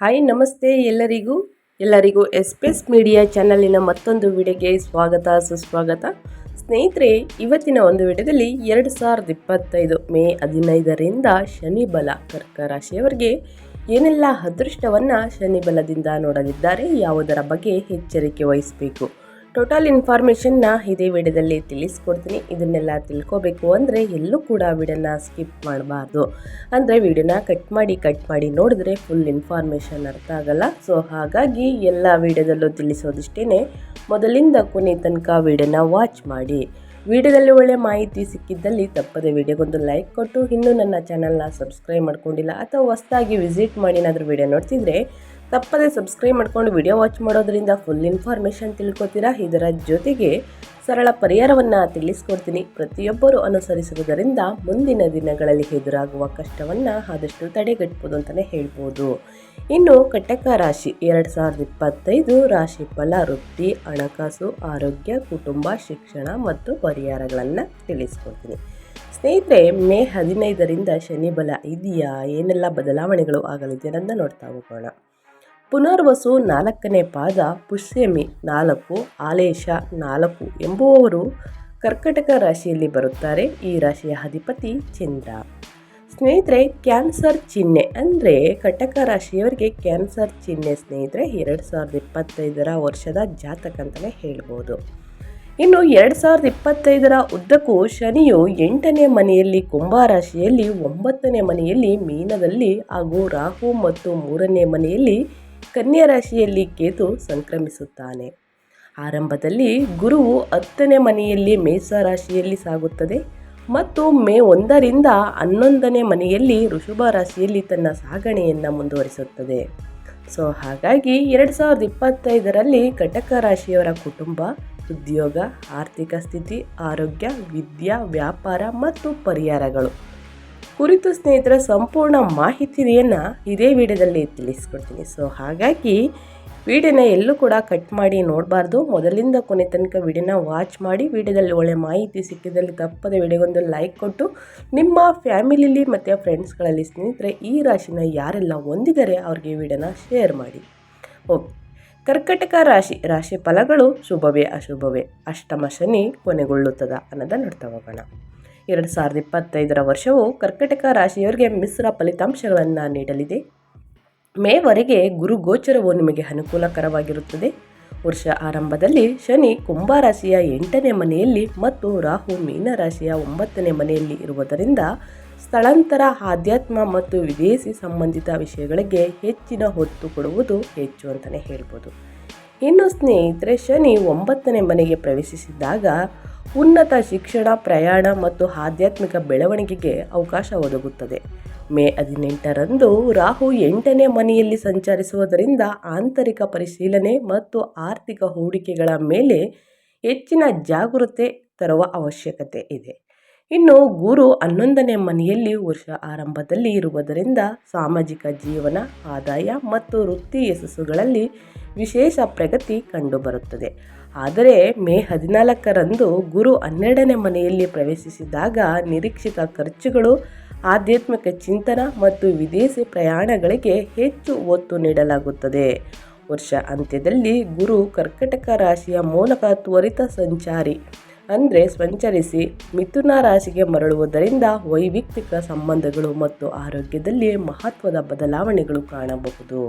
Hi, ನಮಸ್ತೆ ಎಲ್ಲರಿಗೂ. ಎಲ್ಲರಿಗೂ ಎಸ್ಪೆಸ್ ಮೀಡಿಯಾ ಚಾನಲಿನ ಮತ್ತೊಂದು ವಿಡಿಯೋಗೆ ಸ್ವಾಗತ, ಸುಸ್ವಾಗತ. ಸ್ನೇಹಿತರೆ, ಇವತ್ತಿನ ಒಂದು ವಿಡಿಯೋದಲ್ಲಿ ಎರಡು ಸಾವಿರದ ಇಪ್ಪತ್ತೈದು ಮೇ ಹದಿನೈದರಿಂದ ಶನಿಬಲ ಕರ್ಕ ರಾಶಿಯವರಿಗೆ ಏನೆಲ್ಲ ಅದೃಷ್ಟವನ್ನು ಶನಿಬಲದಿಂದ ನೋಡಲಿದ್ದಾರೆ ಯಾವುದರ ಬಗ್ಗೆ ಎಚ್ಚರಿಕೆ ವಹಿಸಬೇಕು? ಟೋಟಲ್ ಇನ್ಫಾರ್ಮೇಷನ್ನ ಇದೇ ವಿಡಿಯೋದಲ್ಲಿ ತಿಳಿಸ್ಕೊಡ್ತೀನಿ. ಇದನ್ನೆಲ್ಲ ತಿಳ್ಕೋಬೇಕು ಅಂದರೆ ಎಲ್ಲೂ ಕೂಡ ವಿಡಿಯೋನ ಸ್ಕಿಪ್ ಮಾಡಬಾರ್ದು. ಅಂದರೆ ವಿಡಿಯೋನ ಕಟ್ ಮಾಡಿ ಕಟ್ ಮಾಡಿ ನೋಡಿದ್ರೆ ಫುಲ್ ಇನ್ಫಾರ್ಮೇಷನ್ ಅರ್ಥ ಆಗಲ್ಲ. ಸೊ ಹಾಗಾಗಿ ಎಲ್ಲ ವಿಡಿಯೋದಲ್ಲೂ ತಿಳಿಸೋದಿಷ್ಟೇ ಮೊದಲಿಂದ ಕೊನೆ ತನಕ ವಿಡಿಯೋನ ವಾಚ್ ಮಾಡಿ. ವಿಡಿಯೋದಲ್ಲಿ ಒಳ್ಳೆ ಮಾಹಿತಿ ಸಿಕ್ಕಿದ್ದಲ್ಲಿ ತಪ್ಪದೆ ವಿಡಿಯೋಗೊಂದು ಲೈಕ್ ಕೊಟ್ಟು, ಇನ್ನೂ ನನ್ನ ಚಾನಲ್ನ ಸಬ್ಸ್ಕ್ರೈಬ್ ಮಾಡ್ಕೊಂಡಿಲ್ಲ ಅಥವಾ ಹೊಸದಾಗಿ ವಿಸಿಟ್ ಮಾಡಿ ಏನಾದರೂ ವಿಡಿಯೋ ನೋಡ್ತಿದ್ರೆ ತಪ್ಪದೆ ಸಬ್ಸ್ಕ್ರೈಬ್ ಮಾಡ್ಕೊಂಡು ವಿಡಿಯೋ ವಾಚ್ ಮಾಡೋದ್ರಿಂದ ಫುಲ್ ಇನ್ಫಾರ್ಮೇಷನ್ ತಿಳ್ಕೊತೀರಾ? ಇದರ ಜೊತೆಗೆ ಸರಳ ಪರಿಹಾರವನ್ನು ತಿಳಿಸ್ಕೊಡ್ತೀನಿ. ಪ್ರತಿಯೊಬ್ಬರು ಅನುಸರಿಸುವುದರಿಂದ ಮುಂದಿನ ದಿನಗಳಲ್ಲಿ ಎದುರಾಗುವ ಕಷ್ಟವನ್ನು ಆದಷ್ಟು ತಡೆಗಟ್ಬೋದು ಅಂತಲೇ ಹೇಳ್ಬೋದು. ಇನ್ನು ಕಟಕ ರಾಶಿ ಎರಡು ಸಾವಿರದ ಇಪ್ಪತ್ತೈದು ರಾಶಿ ಫಲ, ವೃತ್ತಿ, ಹಣಕಾಸು, ಆರೋಗ್ಯ, ಕುಟುಂಬ, ಶಿಕ್ಷಣ ಮತ್ತು ಪರಿಹಾರಗಳನ್ನು ತಿಳಿಸ್ಕೊಡ್ತೀನಿ. ಸ್ನೇಹಿತರೆ, ಮೇ ಹದಿನೈದರಿಂದ ಶನಿ ಬಲ ಇದೆಯಾ? ಏನೆಲ್ಲ ಬದಲಾವಣೆಗಳು ಆಗಲಿದೆ ಅನ್ನೋದನ್ನು ನೋಡ್ತಾ ಹೋಗೋಣ. ಪುನರ್ವಸು ನಾಲ್ಕನೇ ಪಾದ ಪುಷ್ಯಮಿ ನಾಲ್ಕು, ಆಲೇಶ ನಾಲ್ಕು ಎಂಬುವವರು ಕರ್ಕಟಕ ರಾಶಿಯಲ್ಲಿ ಬರುತ್ತಾರೆ. ಈ ರಾಶಿಯ ಅಧಿಪತಿ ಚಂದ್ರ. ಸ್ನೇಹಿತರೆ, ಕ್ಯಾನ್ಸರ್ ಚಿಹ್ನೆ ಅಂದರೆ ಕಟಕ ರಾಶಿಯವರಿಗೆ ಕ್ಯಾನ್ಸರ್ ಚಿಹ್ನೆ ಸ್ನೇಹಿತರೆ, ಎರಡು ಸಾವಿರದ ಇಪ್ಪತ್ತೈದರ ವರ್ಷದ ಜಾತಕ ಅಂತಲೇ ಹೇಳ್ಬೋದು. ಇನ್ನು ಎರಡು ಸಾವಿರದ ಇಪ್ಪತ್ತೈದರ ಉದ್ದಕ್ಕೂ ಶನಿಯು ಎಂಟನೇ ಮನೆಯಲ್ಲಿ ಕುಂಭರಾಶಿಯಲ್ಲಿ ಒಂಬತ್ತನೇ ಮನೆಯಲ್ಲಿ ಮೀನದಲ್ಲಿ ಹಾಗೂ ರಾಹು ಮತ್ತು ಮೂರನೇ ಮನೆಯಲ್ಲಿ ಕನ್ಯಾ ರಾಶಿಯಲ್ಲಿ ಕೇತು ಸಂಕ್ರಮಿಸುತ್ತಾನೆ. ಆರಂಭದಲ್ಲಿ ಗುರುವು ಹತ್ತನೇ ಮನೆಯಲ್ಲಿ ಮೇಷ ರಾಶಿಯಲ್ಲಿ ಸಾಗುತ್ತದೆ ಮತ್ತು ಮೇ ಒಂದರಿಂದ ಹನ್ನೊಂದನೇ ಮನೆಯಲ್ಲಿ ಋಷಭ ರಾಶಿಯಲ್ಲಿ ತನ್ನ ಸಾಗಣೆಯನ್ನು ಮುಂದುವರಿಸುತ್ತದೆ. ಸೊ, ಹಾಗಾಗಿ ಎರಡು ಸಾವಿರದ ಇಪ್ಪತ್ತೈದರಲ್ಲಿ ಕಟಕ ರಾಶಿಯವರ ಕುಟುಂಬ, ಉದ್ಯೋಗ, ಆರ್ಥಿಕ ಸ್ಥಿತಿ, ಆರೋಗ್ಯ, ವಿದ್ಯಾ, ವ್ಯಾಪಾರ ಮತ್ತು ಪರಿಹಾರಗಳು. ಕುರಿತು ಸ್ನೇಹಿತರ ಸಂಪೂರ್ಣ ಮಾಹಿತಿಯನ್ನು ಇದೇ ವಿಡಿಯೋದಲ್ಲಿ ತಿಳಿಸ್ಕೊಡ್ತೀನಿ. ಸೊ ಹಾಗಾಗಿ ವಿಡಿಯೋನ ಎಲ್ಲೂ ಕೂಡ ಕಟ್ ಮಾಡಿ ನೋಡಬಾರ್ದು. ಮೊದಲಿಂದ ಕೊನೆ ತನಕ ವಿಡಿಯೋನ ವಾಚ್ ಮಾಡಿ, ವಿಡಿಯೋದಲ್ಲಿ ಒಳ್ಳೆ ಮಾಹಿತಿ ಸಿಕ್ಕಿದಲ್ಲಿ ತಪ್ಪದ ವಿಡಿಯೋಗೊಂದು ಲೈಕ್ ಕೊಟ್ಟು, ನಿಮ್ಮ ಫ್ಯಾಮಿಲಿಲಿ ಮತ್ತು ಫ್ರೆಂಡ್ಸ್ಗಳಲ್ಲಿ ಸ್ನೇಹಿತರೆ, ಈ ರಾಶಿನ ಯಾರೆಲ್ಲ ಹೊಂದಿದ್ದಾರೆ ಅವ್ರಿಗೆ ವಿಡಿಯೋನ ಶೇರ್ ಮಾಡಿ. ಓಕೆ ಕರ್ಕಟಕ ರಾಶಿ ರಾಶಿ ಫಲಗಳು ಶುಭವೇ ಅಶುಭವೇ? ಅಷ್ಟಮ ಶನಿ ಕೊನೆಗೊಳ್ಳುತ್ತದೆ ಅನ್ನೋದನ್ನು ನೋಡ್ತಾ ಹೋಗೋಣ. ಎರಡು ಸಾವಿರದ ಇಪ್ಪತ್ತೈದರ ವರ್ಷವು ಕರ್ಕಟಕ ರಾಶಿಯವರಿಗೆ ಮಿಶ್ರ ಫಲಿತಾಂಶಗಳನ್ನು ನೀಡಲಿದೆ. ಮೇವರೆಗೆ ಗುರು ಗೋಚರವು ನಿಮಗೆ ಅನುಕೂಲಕರವಾಗಿರುತ್ತದೆ. ವರ್ಷ ಆರಂಭದಲ್ಲಿ ಶನಿ ಕುಂಭರಾಶಿಯ ಎಂಟನೇ ಮನೆಯಲ್ಲಿ ಮತ್ತು ರಾಹು ಮೀನರಾಶಿಯ ಒಂಬತ್ತನೇ ಮನೆಯಲ್ಲಿ ಇರುವುದರಿಂದ ಸ್ಥಳಾಂತರ, ಆಧ್ಯಾತ್ಮ ಮತ್ತು ವಿದೇಶಿ ಸಂಬಂಧಿತ ವಿಷಯಗಳಿಗೆ ಹೆಚ್ಚಿನ ಹೊತ್ತು ಕೊಡುವುದು ಹೆಚ್ಚು ಅಂತಲೇ ಹೇಳ್ಬೋದು. ಇನ್ನು ಸ್ನೇಹಿತರೆ, ಶನಿ ಒಂಬತ್ತನೇ ಮನೆಗೆ ಪ್ರವೇಶಿಸಿದಾಗ ಉನ್ನತ ಶಿಕ್ಷಣ, ಪ್ರಯಾಣ ಮತ್ತು ಆಧ್ಯಾತ್ಮಿಕ ಬೆಳವಣಿಗೆಗೆ ಅವಕಾಶ ಒದಗುತ್ತದೆ. ಮೇ ಹದಿನೆಂಟರಂದು ರಾಹು ಎಂಟನೇ ಮನೆಯಲ್ಲಿ ಸಂಚರಿಸುವುದರಿಂದ ಆಂತರಿಕ ಪರಿಶೀಲನೆ ಮತ್ತು ಆರ್ಥಿಕ ಹೂಡಿಕೆಗಳ ಮೇಲೆ ಹೆಚ್ಚಿನ ಜಾಗೃತೆ ತರುವ ಅವಶ್ಯಕತೆ ಇದೆ. ಇನ್ನು ಗುರು ಹನ್ನೊಂದನೇ ಮನೆಯಲ್ಲಿ ವರ್ಷ ಆರಂಭದಲ್ಲಿ ಇರುವುದರಿಂದ ಸಾಮಾಜಿಕ ಜೀವನ, ಆದಾಯ ಮತ್ತು ವೃತ್ತಿ ಯಶಸ್ಸುಗಳಲ್ಲಿ ವಿಶೇಷ ಪ್ರಗತಿ ಕಂಡುಬರುತ್ತದೆ. ಆದರೆ ಮೇ ಹದಿನಾಲ್ಕರಂದು ಗುರು ಹನ್ನೆರಡನೇ ಮನೆಯಲ್ಲಿ ಪ್ರವೇಶಿಸಿದಾಗ ನಿರೀಕ್ಷಿತ ಖರ್ಚುಗಳು, ಆಧ್ಯಾತ್ಮಿಕ ಚಿಂತನ ಮತ್ತು ವಿದೇಶಿ ಪ್ರಯಾಣಗಳಿಗೆ ಹೆಚ್ಚು ಒತ್ತು ನೀಡಲಾಗುತ್ತದೆ. ವರ್ಷ ಅಂತ್ಯದಲ್ಲಿ ಗುರು ಕರ್ಕಟಕ ರಾಶಿಯ ಮೂಲಕ ತ್ವರಿತ ಸಂಚಾರಿ, ಅಂದರೆ ಸಂಚರಿಸಿ ಮಿಥುನ ರಾಶಿಗೆ ಮರಳುವುದರಿಂದ ವೈಯಕ್ತಿಕ ಸಂಬಂಧಗಳು ಮತ್ತು ಆರೋಗ್ಯದಲ್ಲಿ ಮಹತ್ವದ ಬದಲಾವಣೆಗಳು ಕಾಣಬಹುದು.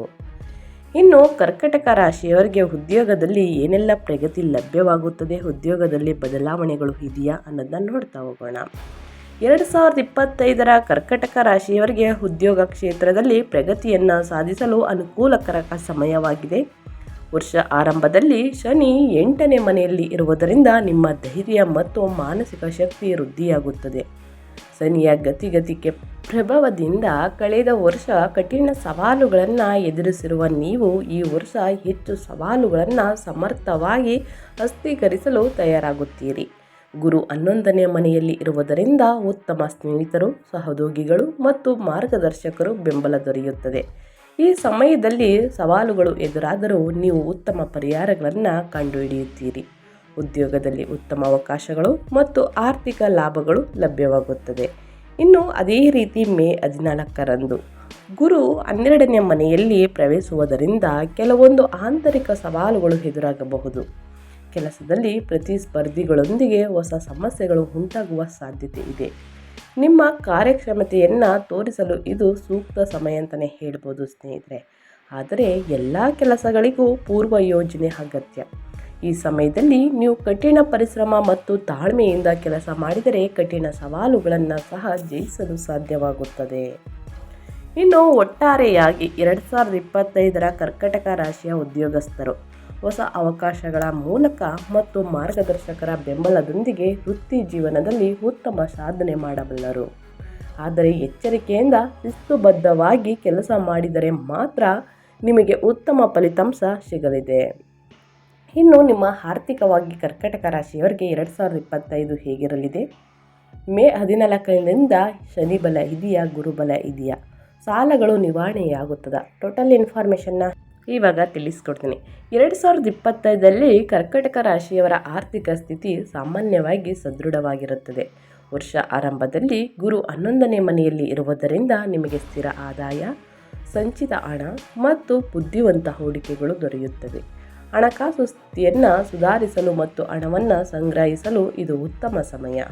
ಇನ್ನು ಕರ್ಕಟಕ ರಾಶಿಯವರಿಗೆ ಉದ್ಯೋಗದಲ್ಲಿ ಏನೆಲ್ಲ ಪ್ರಗತಿ ಲಭ್ಯವಾಗುತ್ತದೆ, ಉದ್ಯೋಗದಲ್ಲಿ ಬದಲಾವಣೆಗಳು ಇದೆಯಾ ಅನ್ನೋದನ್ನ ನೋಡ್ತಾ ಹೋಗೋಣ. ಎರಡು ಸಾವಿರದ ಇಪ್ಪತ್ತೈದರ ಕರ್ಕಟಕ ರಾಶಿಯವರಿಗೆ ಉದ್ಯೋಗ ಕ್ಷೇತ್ರದಲ್ಲಿ ಪ್ರಗತಿಯನ್ನು ಸಾಧಿಸಲು ಅನುಕೂಲಕರ ಸಮಯವಾಗಿದೆ. ವರ್ಷ ಆರಂಭದಲ್ಲಿ ಶನಿ ಎಂಟನೇ ಮನೆಯಲ್ಲಿ ಇರುವುದರಿಂದ ನಿಮ್ಮ ಧೈರ್ಯ ಮತ್ತು ಮಾನಸಿಕ ಶಕ್ತಿ ವೃದ್ಧಿಯಾಗುತ್ತದೆ. ಶನಿಯ ಗತಿಗತಿಕೆ ಪ್ರಭಾವದಿಂದ ಕಳೆದ ವರ್ಷ ಕಠಿಣ ಸವಾಲುಗಳನ್ನು ಎದುರಿಸಿರುವ ನೀವು ಈ ವರ್ಷ ಹೆಚ್ಚು ಸವಾಲುಗಳನ್ನು ಸಮರ್ಥವಾಗಿ ಹಸ್ತೀಕರಿಸಲು ತಯಾರಾಗುತ್ತೀರಿ. ಗುರು ಹನ್ನೊಂದನೇ ಮನೆಯಲ್ಲಿ ಇರುವುದರಿಂದ ಉತ್ತಮ ಸ್ನೇಹಿತರು, ಸಹೋದ್ಯೋಗಿಗಳು ಮತ್ತು ಮಾರ್ಗದರ್ಶಕರು ಬೆಂಬಲ ದೊರೆಯುತ್ತದೆ. ಈ ಸಮಯದಲ್ಲಿ ಸವಾಲುಗಳು ಎದುರಾದರೂ ನೀವು ಉತ್ತಮ ಪರಿಹಾರಗಳನ್ನು ಕಂಡುಹಿಡಿಯುತ್ತೀರಿ. ಉದ್ಯೋಗದಲ್ಲಿ ಉತ್ತಮ ಅವಕಾಶಗಳು ಮತ್ತು ಆರ್ಥಿಕ ಲಾಭಗಳು ಲಭ್ಯವಾಗುತ್ತದೆ. ಇನ್ನು ಅದೇ ರೀತಿ ಮೇ ಹದಿನಾಲ್ಕರಂದು ಗುರು ಹನ್ನೆರಡನೇ ಮನೆಯಲ್ಲಿ ಪ್ರವೇಶಿಸುವುದರಿಂದ ಕೆಲವೊಂದು ಆಂತರಿಕ ಸವಾಲುಗಳು ಎದುರಾಗಬಹುದು. ಕೆಲಸದಲ್ಲಿ ಪ್ರತಿಸ್ಪರ್ಧಿಗಳೊಂದಿಗೆ ಹೊಸ ಸಮಸ್ಯೆಗಳು ಉಂಟಾಗುವ ಸಾಧ್ಯತೆ ಇದೆ. ನಿಮ್ಮ ಕಾರ್ಯಕ್ಷಮತೆಯನ್ನು ತೋರಿಸಲು ಇದು ಸೂಕ್ತ ಸಮಯ ಅಂತಲೇ ಹೇಳ್ಬೋದು ಸ್ನೇಹಿತರೆ. ಆದರೆ ಎಲ್ಲ ಕೆಲಸಗಳಿಗೂ ಪೂರ್ವ ಯೋಜನೆ ಅಗತ್ಯ. ಈ ಸಮಯದಲ್ಲಿ ನೀವು ಕಠಿಣ ಪರಿಶ್ರಮ ಮತ್ತು ತಾಳ್ಮೆಯಿಂದ ಕೆಲಸ ಮಾಡಿದರೆ ಕಠಿಣ ಸವಾಲುಗಳನ್ನು ಸಹ ಜಯಿಸಲು ಸಾಧ್ಯವಾಗುತ್ತದೆ. ಇನ್ನು ಒಟ್ಟಾರೆಯಾಗಿ ಎರಡು ಸಾವಿರದ ಇಪ್ಪತ್ತೈದರ ಕರ್ಕಟಕ ರಾಶಿಯ ಉದ್ಯೋಗಸ್ಥರು, ಹೊಸ ಅವಕಾಶಗಳ ಮೂಲಕ ಮತ್ತು ಮಾರ್ಗದರ್ಶಕರ ಬೆಂಬಲದೊಂದಿಗೆ ವೃತ್ತಿ ಜೀವನದಲ್ಲಿ ಉತ್ತಮ ಸಾಧನೆ ಮಾಡಬಲ್ಲರು. ಆದರೆ ಎಚ್ಚರಿಕೆಯಿಂದ ಶಿಸ್ತುಬದ್ಧವಾಗಿ ಕೆಲಸ ಮಾಡಿದರೆ ಮಾತ್ರ ನಿಮಗೆ ಉತ್ತಮ ಫಲಿತಾಂಶ ಸಿಗಲಿದೆ. ಇನ್ನು ನಿಮ್ಮ ಆರ್ಥಿಕವಾಗಿ ಕರ್ಕಟಕ ರಾಶಿಯವರಿಗೆ ಎರಡು ಸಾವಿರದ ಇಪ್ಪತ್ತೈದು ಹೇಗಿರಲಿದೆ? ಮೇ ಹದಿನಾಲ್ಕರಿಂದ ಶನಿ ಬಲ ಇದೆಯಾ? ಗುರುಬಲ ಇದೆಯಾ? ಸಾಲಗಳು ನಿವಾರಣೆಯಾಗುತ್ತದೆ? ಟೋಟಲ್ ಇನ್ಫಾರ್ಮೇಷನ್ನ ಇವಾಗ ತಿಳಿಸ್ಕೊಡ್ತೀನಿ. ಎರಡು ಸಾವಿರದ ಇಪ್ಪತ್ತೈದಲ್ಲಿ ಕರ್ಕಟಕ ರಾಶಿಯವರ ಆರ್ಥಿಕ ಸ್ಥಿತಿ ಸಾಮಾನ್ಯವಾಗಿ ಸದೃಢವಾಗಿರುತ್ತದೆ. ವರ್ಷ ಆರಂಭದಲ್ಲಿ ಗುರು ಹನ್ನೊಂದನೇ ಮನೆಯಲ್ಲಿ ಇರುವುದರಿಂದ ನಿಮಗೆ ಸ್ಥಿರ ಆದಾಯ, ಸಂಚಿತ ಹಣ ಮತ್ತು ಬುದ್ಧಿವಂತ ಹೂಡಿಕೆಗಳು ದೊರೆಯುತ್ತವೆ. ಹಣಕಾಸು ಸ್ಥಿತಿಯನ್ನು ಸುಧಾರಿಸಲು ಮತ್ತು ಹಣವನ್ನು ಸಂಗ್ರಹಿಸಲು ಇದು ಉತ್ತಮ ಸಮಯ.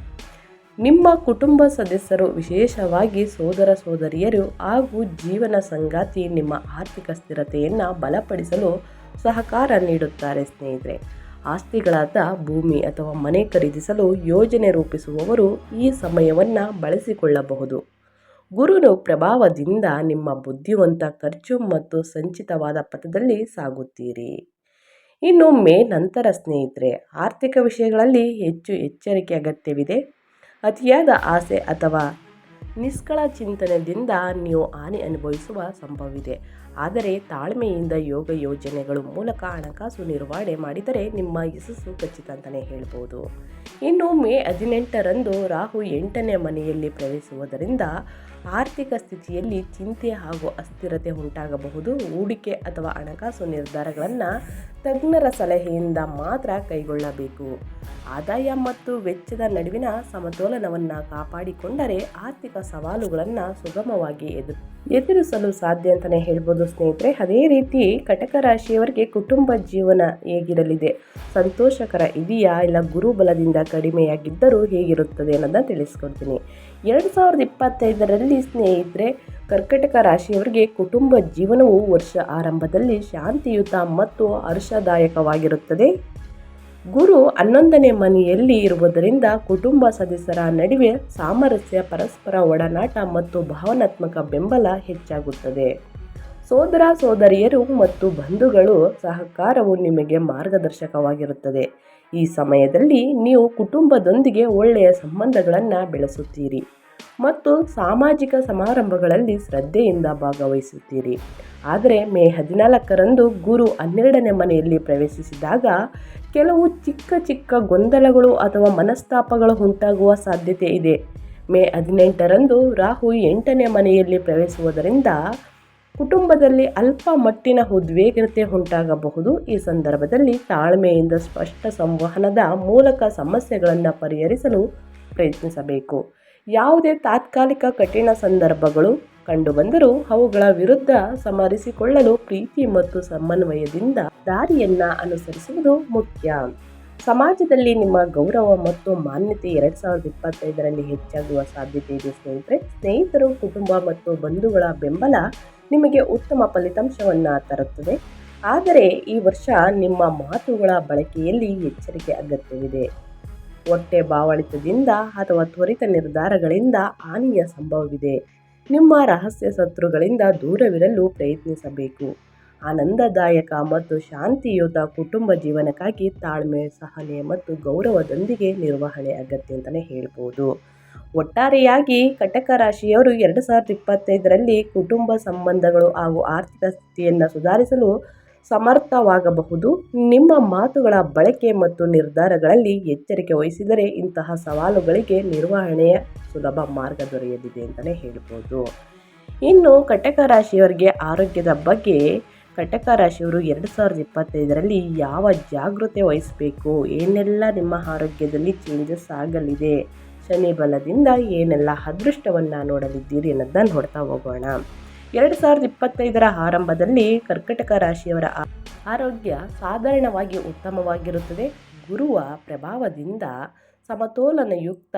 ನಿಮ್ಮ ಕುಟುಂಬ ಸದಸ್ಯರು, ವಿಶೇಷವಾಗಿ ಸೋದರ ಸೋದರಿಯರು ಹಾಗೂ ಜೀವನ ಸಂಗಾತಿ ನಿಮ್ಮ ಆರ್ಥಿಕ ಸ್ಥಿರತೆಯನ್ನು ಬಲಪಡಿಸಲು ಸಹಕಾರ ನೀಡುತ್ತಾರೆ ಸ್ನೇಹಿತರೆ. ಆಸ್ತಿಗಳಾದ ಭೂಮಿ ಅಥವಾ ಮನೆ ಖರೀದಿಸಲು ಯೋಜನೆ ರೂಪಿಸುವವರು ಈ ಸಮಯವನ್ನು ಬಳಸಿಕೊಳ್ಳಬಹುದು. ಗುರುನ ಪ್ರಭಾವದಿಂದ ನಿಮ್ಮ ಬುದ್ಧಿವಂತ, ಖರ್ಚು ಮತ್ತು ಸಂಚಿತವಾದ ಪಥದಲ್ಲಿ ಸಾಗುತ್ತೀರಿ. ಇನ್ನು ಮೇ ನಂತರ ಸ್ನೇಹಿತರೆ, ಆರ್ಥಿಕ ವಿಷಯಗಳಲ್ಲಿ ಹೆಚ್ಚು ಎಚ್ಚರಿಕೆ ಅಗತ್ಯವಿದೆ. ಅತಿಯಾದ ಆಸೆ ಅಥವಾ ನಿಷ್ಕಳ ಚಿಂತನೆಯಿಂದ ನೀವು ಹಾನಿ ಅನುಭವಿಸುವ ಸಂಭವವಿದೆ. ಆದರೆ ತಾಳ್ಮೆಯಿಂದ ಯೋಗ ಯೋಜನೆಗಳು ಮೂಲಕ ಹಣಕಾಸು ನಿರ್ವಹಣೆ ಮಾಡಿದರೆ ನಿಮ್ಮ ಯಶಸ್ಸು ಖಚಿತ ಅಂತಲೇ ಹೇಳ್ಬೋದು. ಇನ್ನು ಮೇ ಹದಿನೆಂಟರಂದು ರಾಹು ಎಂಟನೇ ಮನೆಯಲ್ಲಿ ಪ್ರವೇಶಿಸುವುದರಿಂದ ಆರ್ಥಿಕ ಸ್ಥಿತಿಯಲ್ಲಿ ಚಿಂತೆ ಹಾಗೂ ಅಸ್ಥಿರತೆ ಉಂಟಾಗಬಹುದು. ಹೂಡಿಕೆ ಅಥವಾ ಹಣಕಾಸು ನಿರ್ಧಾರಗಳನ್ನು ತಜ್ಞರ ಸಲಹೆಯಿಂದ ಮಾತ್ರ ಕೈಗೊಳ್ಳಬೇಕು. ಆದಾಯ ಮತ್ತು ವೆಚ್ಚದ ನಡುವಿನ ಸಮತೋಲನವನ್ನು ಕಾಪಾಡಿಕೊಂಡರೆ ಆರ್ಥಿಕ ಸವಾಲುಗಳನ್ನು ಸುಗಮವಾಗಿ ಎದುರು ಎದುರಿಸಲು ಸಾಧ್ಯ ಅಂತಲೇ ಹೇಳ್ಬೋದು ಸ್ನೇಹಿತರೆ. ಅದೇ ರೀತಿ ಕಟಕ ರಾಶಿಯವರಿಗೆ ಕುಟುಂಬ ಜೀವನ ಹೇಗಿರಲಿದೆ? ಸಂತೋಷಕರ ಇದೆಯಾ? ಇಲ್ಲ ಗುರುಬಲದಿಂದ ಕಡಿಮೆಯಾಗಿದ್ದರೂ ಹೇಗಿರುತ್ತದೆ ಅನ್ನೋದನ್ನು ತಿಳಿಸ್ಕೊಡ್ತೀನಿ. ಎರಡು ಸಾವಿರದ ಇಪ್ಪತ್ತೈದರಲ್ಲಿ ಸ್ನೇಹಿತರೆ ಕರ್ಕಟಕ ರಾಶಿಯವರಿಗೆ ಕುಟುಂಬ ಜೀವನವು ವರ್ಷ ಆರಂಭದಲ್ಲಿ ಶಾಂತಿಯುತ ಮತ್ತು ಹರ್ಷದಾಯಕವಾಗಿರುತ್ತದೆ. ಗುರು ಹನ್ನೊಂದನೇ ಮನೆಯಲ್ಲಿ ಇರುವುದರಿಂದ ಕುಟುಂಬ ಸದಸ್ಯರ ನಡುವೆ ಸಾಮರಸ್ಯ, ಪರಸ್ಪರ ಒಡನಾಟ ಮತ್ತು ಭಾವನಾತ್ಮಕ ಬೆಂಬಲ ಹೆಚ್ಚಾಗುತ್ತದೆ. ಸೋದರ ಸೋದರಿಯರು ಮತ್ತು ಬಂಧುಗಳು ಸಹಕಾರವು ನಿಮಗೆ ಮಾರ್ಗದರ್ಶಕವಾಗಿರುತ್ತದೆ. ಈ ಸಮಯದಲ್ಲಿ ನೀವು ಕುಟುಂಬದೊಂದಿಗೆ ಒಳ್ಳೆಯ ಸಂಬಂಧಗಳನ್ನು ಬೆಳೆಸುತ್ತೀರಿ. ಮತ್ತು ಸಾಮಾಜಿಕ ಸಮಾರಂಭಗಳಲ್ಲಿ ಶ್ರದ್ಧೆಯಿಂದ ಭಾಗವಹಿಸುತ್ತೀರಿ. ಆದರೆ ಮೇ ಹದಿನಾಲ್ಕರಂದು ಗುರು ಹನ್ನೆರಡನೇ ಮನೆಯಲ್ಲಿ ಪ್ರವೇಶಿಸಿದಾಗ ಕೆಲವು ಚಿಕ್ಕ ಚಿಕ್ಕ ಗೊಂದಲಗಳು ಅಥವಾ ಮನಸ್ತಾಪಗಳು ಉಂಟಾಗುವ ಸಾಧ್ಯತೆ ಇದೆ. ಮೇ ಹದಿನೆಂಟರಂದು ರಾಹು ಎಂಟನೇ ಮನೆಯಲ್ಲಿ ಪ್ರವೇಶಿಸುವುದರಿಂದ ಕುಟುಂಬದಲ್ಲಿ ಅಲ್ಪ ಮಟ್ಟಿನ ಉದ್ವೇಗತೆ ಉಂಟಾಗಬಹುದು. ಈ ಸಂದರ್ಭದಲ್ಲಿ ತಾಳ್ಮೆಯಿಂದ ಸ್ಪಷ್ಟ ಸಂವಹನದ ಮೂಲಕ ಸಮಸ್ಯೆಗಳನ್ನು ಪರಿಹರಿಸಲು ಪ್ರಯತ್ನಿಸಬೇಕು. ಯಾವುದೇ ತಾತ್ಕಾಲಿಕ ಕಠಿಣ ಸಂದರ್ಭಗಳು ಕಂಡುಬಂದರೂ ಅವುಗಳ ವಿರುದ್ಧ ಸಮರಿಸಿಕೊಳ್ಳಲು ಪ್ರೀತಿ ಮತ್ತು ಸಮನ್ವಯದಿಂದ ದಾರಿಯನ್ನ ಅನುಸರಿಸುವುದು ಮುಖ್ಯ. ಸಮಾಜದಲ್ಲಿ ನಿಮ್ಮ ಗೌರವ ಮತ್ತು ಮಾನ್ಯತೆ ಎರಡು ಸಾವಿರದ ಇಪ್ಪತ್ತೈದರಲ್ಲಿ ಹೆಚ್ಚಾಗುವ ಸಾಧ್ಯತೆ ಇದೆ ಸ್ನೇಹಿತರೆ. ಸ್ನೇಹಿತರು, ಕುಟುಂಬ ಮತ್ತು ಬಂಧುಗಳ ಬೆಂಬಲ ನಿಮಗೆ ಉತ್ತಮ ಫಲಿತಾಂಶವನ್ನು ತರುತ್ತದೆ. ಆದರೆ ಈ ವರ್ಷ ನಿಮ್ಮ ಮಾತುಗಳ ಬಳಕೆಯಲ್ಲಿ ಎಚ್ಚರಿಕೆ ಅಗತ್ಯವಿದೆ. ಹೊಟ್ಟೆ ಬಾವಳಿತದಿಂದ ಅಥವಾ ತ್ವರಿತ ನಿರ್ಧಾರಗಳಿಂದ ಹಾನಿಯ ಸಂಭವವಿದೆ. ನಿಮ್ಮ ರಹಸ್ಯ ಶತ್ರುಗಳಿಂದ ದೂರವಿರಲು ಪ್ರಯತ್ನಿಸಬೇಕು. ಆನಂದದಾಯಕ ಮತ್ತು ಶಾಂತಿಯುತ ಕುಟುಂಬ ಜೀವನಕ್ಕಾಗಿ ತಾಳ್ಮೆ, ಸಹನೆ ಮತ್ತು ಗೌರವದೊಂದಿಗೆ ನಿರ್ವಹಣೆ ಅಗತ್ಯ ಅಂತಲೇ ಹೇಳ್ಬೋದು. ಒಟ್ಟಾರೆಯಾಗಿ ಕಟಕ ರಾಶಿಯವರು ಎರಡು ಸಾವಿರದ ಇಪ್ಪತ್ತೈದರಲ್ಲಿ ಕುಟುಂಬ ಸಂಬಂಧಗಳು ಹಾಗೂ ಆರ್ಥಿಕ ಸ್ಥಿತಿಯನ್ನು ಸುಧಾರಿಸಲು ಸಮರ್ಥವಾಗಬಹುದು. ನಿಮ್ಮ ಮಾತುಗಳ ಬಳಕೆ ಮತ್ತು ನಿರ್ಧಾರಗಳಲ್ಲಿ ಎಚ್ಚರಿಕೆ ವಹಿಸಿದರೆ ಇಂತಹ ಸವಾಲುಗಳಿಗೆ ನಿರ್ವಹಣೆಯ ಸುಲಭ ಮಾರ್ಗ ದೊರೆಯಲಿದೆ ಅಂತಲೇ ಹೇಳ್ಬೋದು. ಇನ್ನು ಕಟಕ ರಾಶಿಯವರಿಗೆ ಆರೋಗ್ಯದ ಬಗ್ಗೆ ಕಟಕ ರಾಶಿಯವರು ಎರಡು ಸಾವಿರದ ಇಪ್ಪತ್ತೈದರಲ್ಲಿ ಯಾವ ಜಾಗೃತೆ ವಹಿಸಬೇಕು? ಏನೆಲ್ಲ ನಿಮ್ಮ ಆರೋಗ್ಯದಲ್ಲಿ ಚೇಂಜಸ್ ಆಗಲಿದೆ? ಶನಿ ಬಲದಿಂದ ಏನೆಲ್ಲ ಅದೃಷ್ಟವನ್ನು ನೋಡಲಿದ್ದೀರಿ ಅನ್ನೋದನ್ನ ನೋಡ್ತಾ ಹೋಗೋಣ. ಎರಡು ಸಾವಿರದ ಇಪ್ಪತ್ತೈದರ ಆರಂಭದಲ್ಲಿ ಕರ್ಕಟಕ ರಾಶಿಯವರ ಆರೋಗ್ಯ ಸಾಧಾರಣವಾಗಿ ಉತ್ತಮವಾಗಿರುತ್ತದೆ. ಗುರುವ ಪ್ರಭಾವದಿಂದ ಸಮತೋಲನಯುಕ್ತ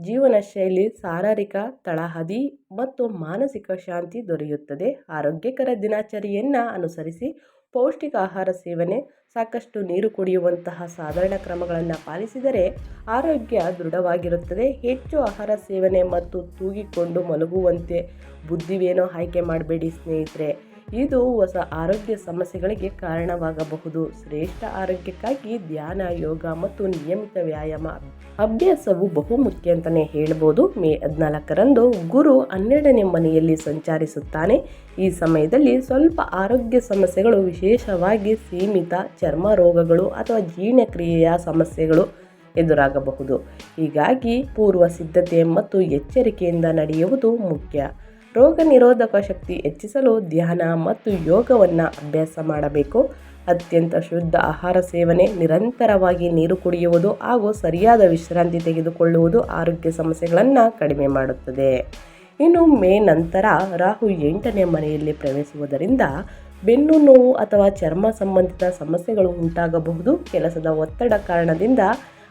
ಜೀವನ ಶೈಲಿ ಶಾರೀರಿಕ ತಳಹದಿ ಮತ್ತು ಮಾನಸಿಕ ಶಾಂತಿ ದೊರೆಯುತ್ತದೆ. ಆರೋಗ್ಯಕರ ದಿನಚರಿಯನ್ನು ಅನುಸರಿಸಿ ಪೌಷ್ಟಿಕ ಆಹಾರ ಸೇವನೆ, ಸಾಕಷ್ಟು ನೀರು ಕುಡಿಯುವಂತಹ ಸಾಧಾರಣ ಕ್ರಮಗಳನ್ನು ಪಾಲಿಸಿದರೆ ಆರೋಗ್ಯ ದೃಢವಾಗಿರುತ್ತದೆ. ಹೆಚ್ಚು ಆಹಾರ ಸೇವನೆ ಮತ್ತು ತೂಗಿಕೊಂಡು ಮಲಗುವಂತೆ ಬುದ್ಧಿವೇನೋ ಆಯ್ಕೆ ಮಾಡಬೇಡಿ ಸ್ನೇಹಿತರೆ. ಇದು ಹೊಸ ಆರೋಗ್ಯ ಸಮಸ್ಯೆಗಳಿಗೆ ಕಾರಣವಾಗಬಹುದು. ಶ್ರೇಷ್ಠ ಆರೋಗ್ಯಕ್ಕಾಗಿ ಧ್ಯಾನ, ಯೋಗ ಮತ್ತು ನಿಯಮಿತ ವ್ಯಾಯಾಮ. ಅಭ್ಯಾಸವು ಬಹು ಮುಖ್ಯ ಅಂತಲೇ ಹೇಳ್ಬೋದು. ಮೇ ಹದಿನಾಲ್ಕರಂದು ಗುರು ಹನ್ನೆರಡನೇ ಮನೆಯಲ್ಲಿ ಸಂಚರಿಸುತ್ತಾನೆ. ಈ ಸಮಯದಲ್ಲಿ ಸ್ವಲ್ಪ ಆರೋಗ್ಯ ಸಮಸ್ಯೆಗಳು ವಿಶೇಷವಾಗಿ ಸೀಮಿತ ಚರ್ಮ ರೋಗಗಳು ಅಥವಾ ಜೀರ್ಣಕ್ರಿಯೆಯ ಸಮಸ್ಯೆಗಳು ಎದುರಾಗಬಹುದು. ಹೀಗಾಗಿ ಪೂರ್ವ ಸಿದ್ಧತೆ ಮತ್ತು ಎಚ್ಚರಿಕೆಯಿಂದ ನಡೆಯುವುದು ಮುಖ್ಯ. ರೋಗ ನಿರೋಧಕ ಶಕ್ತಿ ಹೆಚ್ಚಿಸಲು ಧ್ಯಾನ ಮತ್ತು ಯೋಗವನ್ನು ಅಭ್ಯಾಸ ಮಾಡಬೇಕು. ಅತ್ಯಂತ ಶುದ್ಧ ಆಹಾರ ಸೇವನೆ, ನಿರಂತರವಾಗಿ ನೀರು ಕುಡಿಯುವುದು ಹಾಗೂ ಸರಿಯಾದ ವಿಶ್ರಾಂತಿ ತೆಗೆದುಕೊಳ್ಳುವುದು ಆರೋಗ್ಯ ಸಮಸ್ಯೆಗಳನ್ನು ಕಡಿಮೆ ಮಾಡುತ್ತದೆ. ಇನ್ನು ಮೇ ನಂತರ ರಾಹು ಎಂಟನೇ ಮನೆಯಲ್ಲಿ ಪ್ರವೇಶಿಸುವುದರಿಂದ ಬೆನ್ನು ನೋವು ಅಥವಾ ಚರ್ಮ ಸಂಬಂಧಿತ ಸಮಸ್ಯೆಗಳು ಉಂಟಾಗಬಹುದು. ಕೆಲಸದ ಒತ್ತಡ ಕಾರಣದಿಂದ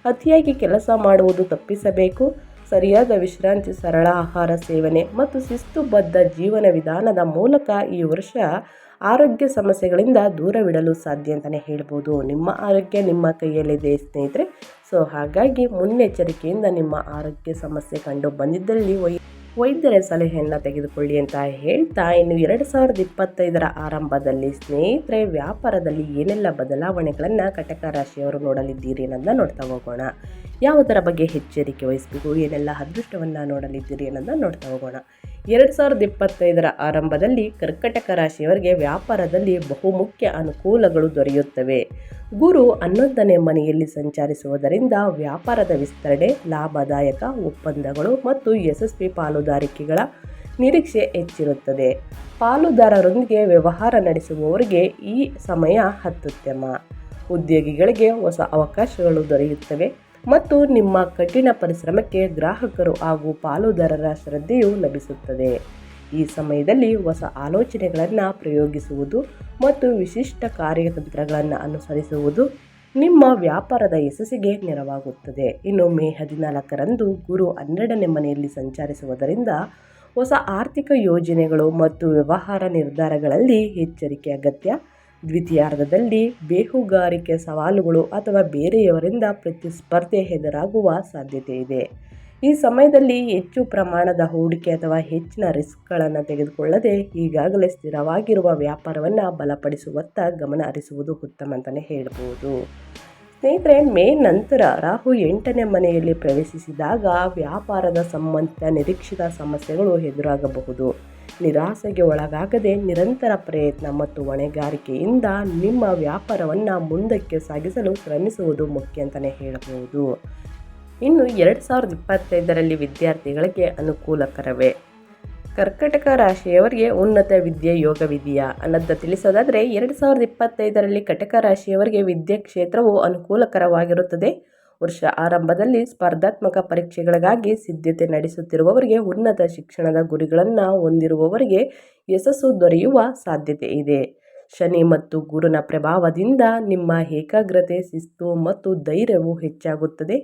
ಅತಿಯಾಗಿ ಕೆಲಸ ಮಾಡುವುದು ತಪ್ಪಿಸಬೇಕು. ಸರಿಯಾದ ವಿಶ್ರಾಂತಿ, ಸರಳ ಆಹಾರ ಸೇವನೆ ಮತ್ತು ಶಿಸ್ತುಬದ್ಧ ಜೀವನ ವಿಧಾನದ ಮೂಲಕ ಈ ವರ್ಷ ಆರೋಗ್ಯ ಸಮಸ್ಯೆಗಳಿಂದ ದೂರವಿಡಲು ಸಾಧ್ಯ ಅಂತಲೇ ಹೇಳ್ಬೋದು. ನಿಮ್ಮ ಆರೋಗ್ಯ ನಿಮ್ಮ ಕೈಯಲ್ಲಿದೆ ಸ್ನೇಹಿತರೆ. ಸೊ, ಹಾಗಾಗಿ ಮುನ್ನೆಚ್ಚರಿಕೆಯಿಂದ ನಿಮ್ಮ ಆರೋಗ್ಯ ಸಮಸ್ಯೆ ಕಂಡು ಬಂದಿದ್ದಲ್ಲಿ ವೈ, ವೈದ್ಯರ ಸಲಹೆಯನ್ನು ತೆಗೆದುಕೊಳ್ಳಿ ಅಂತ ಹೇಳ್ತಾ ಇನ್ನು ಎರಡು ಸಾವಿರದ ಇಪ್ಪತ್ತೈದರ ಆರಂಭದಲ್ಲಿ ಸ್ನೇಹಿತರೆ, ವ್ಯಾಪಾರದಲ್ಲಿ ಏನೆಲ್ಲ ಬದಲಾವಣೆಗಳನ್ನು ಕಟಕ ರಾಶಿಯವರು ನೋಡಲಿದ್ದೀರಿ ಅನ್ನೋದನ್ನ ನೋಡ್ತಾ ಹೋಗೋಣ. ಯಾವುದರ ಬಗ್ಗೆ ಎಚ್ಚರಿಕೆ ವಹಿಸಬೇಕು? ಏನೆಲ್ಲ ಅದೃಷ್ಟವನ್ನು ನೋಡಲಿದ್ದೀರಿ ಅನ್ನೋದನ್ನ ನೋಡ್ತಾ ಹೋಗೋಣ. ಎರಡು ಸಾವಿರದ ಇಪ್ಪತ್ತೈದರ ಆರಂಭದಲ್ಲಿ ಕರ್ಕಟಕ ರಾಶಿಯವರಿಗೆ ವ್ಯಾಪಾರದಲ್ಲಿ ಬಹುಮುಖ್ಯ ಅನುಕೂಲಗಳು ದೊರೆಯುತ್ತವೆ. ಗುರು ಹನ್ನೊಂದನೇ ಮನೆಯಲ್ಲಿ ಸಂಚರಿಸುವುದರಿಂದ ವ್ಯಾಪಾರದ ವಿಸ್ತರಣೆ, ಲಾಭದಾಯಕ ಒಪ್ಪಂದಗಳು ಮತ್ತು ಯಶಸ್ವಿ ಪಾಲುದಾರಿಕೆಗಳ ನಿರೀಕ್ಷೆ ಹೆಚ್ಚಿರುತ್ತದೆ. ಪಾಲುದಾರರೊಂದಿಗೆ ವ್ಯವಹಾರ ನಡೆಸುವವರಿಗೆ ಈ ಸಮಯ ಅತ್ಯುತ್ತಮ. ಉದ್ಯೋಗಿಗಳಿಗೆ ಹೊಸ ಅವಕಾಶಗಳು ದೊರೆಯುತ್ತವೆ. ಮತ್ತು ನಿಮ್ಮ ಕಠಿಣ ಪರಿಶ್ರಮಕ್ಕೆ ಗ್ರಾಹಕರು ಹಾಗೂ ಪಾಲುದಾರರ ಶ್ರದ್ಧೆಯು ಲಭಿಸುತ್ತದೆ. ಈ ಸಮಯದಲ್ಲಿ ಹೊಸ ಆಲೋಚನೆಗಳನ್ನು ಪ್ರಯೋಗಿಸುವುದು ಮತ್ತು ವಿಶಿಷ್ಟ ಕಾರ್ಯತಂತ್ರಗಳನ್ನು ಅನುಸರಿಸುವುದು ನಿಮ್ಮ ವ್ಯಾಪಾರದ ಯಶಸ್ಸಿಗೆ ನೆರವಾಗುತ್ತದೆ. ಇನ್ನು ಮೇ ಹದಿನಾಲ್ಕರಂದು ಗುರು ಹನ್ನೆರಡನೇ ಮನೆಯಲ್ಲಿ ಸಂಚರಿಸುವುದರಿಂದ ಹೊಸ ಆರ್ಥಿಕ ಯೋಜನೆಗಳು ಮತ್ತು ವ್ಯವಹಾರ ನಿರ್ಧಾರಗಳಲ್ಲಿ ಎಚ್ಚರಿಕೆ ಅಗತ್ಯ. ದ್ವಿತೀಯಾರ್ಧದಲ್ಲಿ ಬೇಹುಗಾರಿಕೆ ಸವಾಲುಗಳು ಅಥವಾ ಬೇರೆಯವರಿಂದ ಪ್ರತಿಸ್ಪರ್ಧೆ ಸಾಧ್ಯತೆ ಇದೆ. ಈ ಸಮಯದಲ್ಲಿ ಹೆಚ್ಚು ಪ್ರಮಾಣದ ಹೂಡಿಕೆ ಅಥವಾ ಹೆಚ್ಚಿನ ರಿಸ್ಕ್ಗಳನ್ನು ತೆಗೆದುಕೊಳ್ಳದೆ ಈಗಾಗಲೇ ಸ್ಥಿರವಾಗಿರುವ ವ್ಯಾಪಾರವನ್ನು ಬಲಪಡಿಸುವತ್ತ ಗಮನ ಹರಿಸುವುದು ಉತ್ತಮ ಅಂತಲೇ ಹೇಳ್ಬೋದು. ಸ್ನೇಹಿತರೆ, ಮೇ ನಂತರ ರಾಹು ಎಂಟನೇ ಮನೆಯಲ್ಲಿ ಪ್ರವೇಶಿಸಿದಾಗ ವ್ಯಾಪಾರದ ಸಂಬಂಧಿತ ನಿರೀಕ್ಷಿತ ಸಮಸ್ಯೆಗಳು ಎದುರಾಗಬಹುದು. ನಿರಾಸೆಗೆ ಒಳಗಾಗದೆ ನಿರಂತರ ಪ್ರಯತ್ನ ಮತ್ತು ಹೊಣೆಗಾರಿಕೆಯಿಂದ ನಿಮ್ಮ ವ್ಯಾಪಾರವನ್ನು ಮುಂದಕ್ಕೆ ಸಾಗಿಸಲು ಶ್ರಮಿಸುವುದು ಮುಖ್ಯ ಅಂತಲೇ ಹೇಳಬಹುದು ಇನ್ನು ಎರಡು ಸಾವಿರದ ಇಪ್ಪತ್ತೈದರಲ್ಲಿ ವಿದ್ಯಾರ್ಥಿಗಳಿಗೆ ಅನುಕೂಲಕರವೇ? ಕರ್ಕಟಕ ರಾಶಿಯವರಿಗೆ ಉನ್ನತ ವಿದ್ಯೆ ಯೋಗವಿದೆಯಾ ಅನ್ನದ್ದು ತಿಳಿಸೋದಾದರೆ, ಎರಡು ಸಾವಿರದ ಇಪ್ಪತ್ತೈದರಲ್ಲಿ ಕಟಕ ರಾಶಿಯವರಿಗೆ ವಿದ್ಯೆ ಕ್ಷೇತ್ರವು ಅನುಕೂಲಕರವಾಗಿರುತ್ತದೆ. ವರ್ಷ ಆರಂಭದಲ್ಲಿ ಸ್ಪರ್ಧಾತ್ಮಕ ಪರೀಕ್ಷೆಗಳಿಗಾಗಿ ಸಿದ್ಧತೆ ನಡೆಸುತ್ತಿರುವವರಿಗೆ ಉನ್ನತ ಶಿಕ್ಷಣದ ಗುರಿಗಳನ್ನು ಹೊಂದಿರುವವರಿಗೆ ಯಶಸ್ಸು ದೊರೆಯುವ ಸಾಧ್ಯತೆ ಇದೆ. ಶನಿ ಮತ್ತು ಗುರುನ ಪ್ರಭಾವದಿಂದ ನಿಮ್ಮ ಏಕಾಗ್ರತೆ, ಶಿಸ್ತು ಮತ್ತು ಧೈರ್ಯವು ಹೆಚ್ಚಾಗುತ್ತದೆ.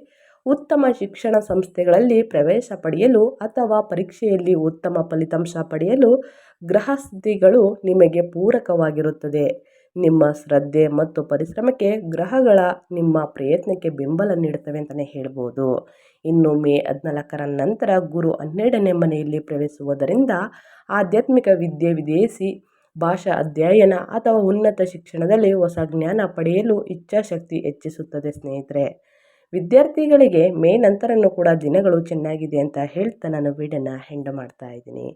ಉತ್ತಮ ಶಿಕ್ಷಣ ಸಂಸ್ಥೆಗಳಲ್ಲಿ ಪ್ರವೇಶ ಪಡೆಯಲು ಅಥವಾ ಪರೀಕ್ಷೆಯಲ್ಲಿ ಉತ್ತಮ ಫಲಿತಾಂಶ ಪಡೆಯಲು ಗ್ರಹಸ್ಥಿತಿಗಳು ನಿಮಗೆ ಪೂರಕವಾಗಿರುತ್ತದೆ. ನಿಮ್ಮ ಶ್ರದ್ಧೆ ಮತ್ತು ಪರಿಶ್ರಮಕ್ಕೆ ಗ್ರಹಗಳ ನಿಮ್ಮ ಪ್ರಯತ್ನಕ್ಕೆ ಬೆಂಬಲ ನೀಡುತ್ತವೆ ಅಂತಲೇ ಹೇಳ್ಬೋದು. ಇನ್ನು ಮೇ ಹದಿನಾಲ್ಕರ ನಂತರ ಗುರು ಹನ್ನೆರಡನೇ ಮನೆಯಲ್ಲಿ ಪ್ರವೇಶಿಸುವುದರಿಂದ ಆಧ್ಯಾತ್ಮಿಕ ವಿದ್ಯೆ ವಿದೇಶಿ ಭಾಷಾ ಅಧ್ಯಯನ ಅಥವಾ ಉನ್ನತ ಶಿಕ್ಷಣದಲ್ಲಿ ಹೊಸ ಜ್ಞಾನ ಪಡೆಯಲು ಇಚ್ಛಾಶಕ್ತಿ ಹೆಚ್ಚಿಸುತ್ತದೆ ಸ್ನೇಹಿತರೆ. ವಿದ್ಯಾರ್ಥಿಗಳಿಗೆ ಮೇ ನಂತರನೂ ಕೂಡ ದಿನಗಳು ಚೆನ್ನಾಗಿದೆ ಅಂತ ಹೇಳ್ತಾ ನಾನು ವೀಡನ್ನು ಹೆಂಡ ಮಾಡ್ತಾ ಇದ್ದೀನಿ.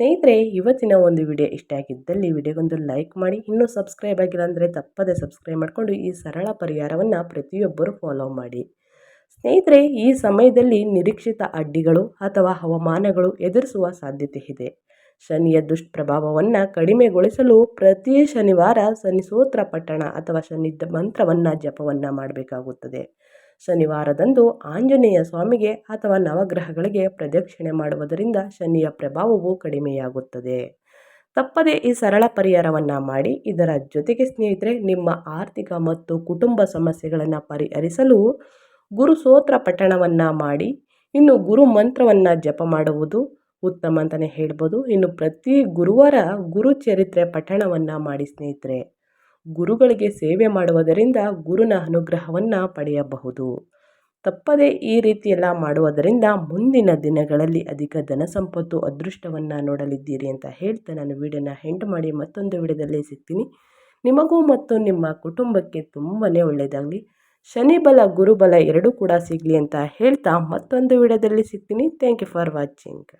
ಸ್ನೇಹಿತರೆ, ಇವತ್ತಿನ ಒಂದು ವಿಡಿಯೋ ಇಷ್ಟ ಆಗಿದ್ದಲ್ಲಿ ವಿಡಿಯೋಗೊಂದು ಲೈಕ್ ಮಾಡಿ, ಇನ್ನೂ ಸಬ್ಸ್ಕ್ರೈಬ್ ಆಗಿಲ್ಲ ಅಂದರೆ ತಪ್ಪದೇ ಸಬ್ಸ್ಕ್ರೈಬ್ ಮಾಡಿಕೊಂಡು ಈ ಸರಳ ಪರಿಹಾರವನ್ನು ಪ್ರತಿಯೊಬ್ಬರು ಫಾಲೋ ಮಾಡಿ. ಸ್ನೇಹಿತರೆ, ಈ ಸಮಯದಲ್ಲಿ ನಿರೀಕ್ಷಿತ ಅಡ್ಡಿಗಳು ಅಥವಾ ಹವಾಮಾನಗಳು ಎದುರಿಸುವ ಸಾಧ್ಯತೆ ಇದೆ. ಶನಿಯ ದುಷ್ಪ್ರಭಾವವನ್ನು ಕಡಿಮೆಗೊಳಿಸಲು ಪ್ರತಿ ಶನಿವಾರ ಶನಿ ಸೂತ್ರ ಪಠಣ ಅಥವಾ ಶನಿ ಮಂತ್ರವನ್ನು ಜಪವನ್ನು ಮಾಡಬೇಕಾಗುತ್ತದೆ. ಶನಿವಾರದಂದು ಆಂಜನೇಯ ಸ್ವಾಮಿಗೆ ಅಥವಾ ನವಗ್ರಹಗಳಿಗೆ ಪ್ರದಕ್ಷಿಣೆ ಮಾಡುವುದರಿಂದ ಶನಿಯ ಪ್ರಭಾವವು ಕಡಿಮೆಯಾಗುತ್ತದೆ. ತಪ್ಪದೇ ಈ ಸರಳ ಪರಿಹಾರವನ್ನು ಮಾಡಿ, ಇದರ ಜೊತೆಗೆ ಸ್ನೇಹಿತರೆ, ನಿಮ್ಮ ಆರ್ಥಿಕ ಮತ್ತು ಕುಟುಂಬ ಸಮಸ್ಯೆಗಳನ್ನು ಪರಿಹರಿಸಲು ಗುರು ಸೋತ್ರ ಪಠಣವನ್ನು ಮಾಡಿ, ಇನ್ನು ಗುರು ಮಂತ್ರವನ್ನು ಜಪ ಮಾಡುವುದು ಉತ್ತಮ ಅಂತಲೇ ಹೇಳ್ಬೋದು. ಇನ್ನು ಪ್ರತಿ ಗುರುವಾರ ಗುರು ಚರಿತ್ರೆ ಪಠಣವನ್ನು ಮಾಡಿ ಸ್ನೇಹಿತರೆ. ಗುರುಗಳಿಗೆ ಸೇವೆ ಮಾಡುವುದರಿಂದ ಗುರುನ ಅನುಗ್ರಹವನ್ನು ಪಡೆಯಬಹುದು. ತಪ್ಪದೇ ಈ ರೀತಿಯೆಲ್ಲ ಮಾಡುವುದರಿಂದ ಮುಂದಿನ ದಿನಗಳಲ್ಲಿ ಅಧಿಕ ಧನ ಸಂಪತ್ತು ಅದೃಷ್ಟವನ್ನು ನೋಡಲಿದ್ದೀರಿ ಅಂತ ಹೇಳ್ತಾ ನಾನು ವಿಡಿಯೋನ ಹೆಂಡ್ ಮಾಡಿ ಮತ್ತೊಂದು ವಿಡಿಯೋದಲ್ಲಿ ಸಿಗ್ತೀನಿ. ನಿಮಗೂ ಮತ್ತು ನಿಮ್ಮ ಕುಟುಂಬಕ್ಕೆ ತುಂಬಾ ಒಳ್ಳೆಯದಾಗಲಿ. ಶನಿಬಲ ಗುರುಬಲ ಎರಡೂ ಕೂಡ ಸಿಗಲಿ ಅಂತ ಹೇಳ್ತಾ ಮತ್ತೊಂದು ವಿಡಿಯೋದಲ್ಲಿ ಸಿಗ್ತೀನಿ. Thank you for watching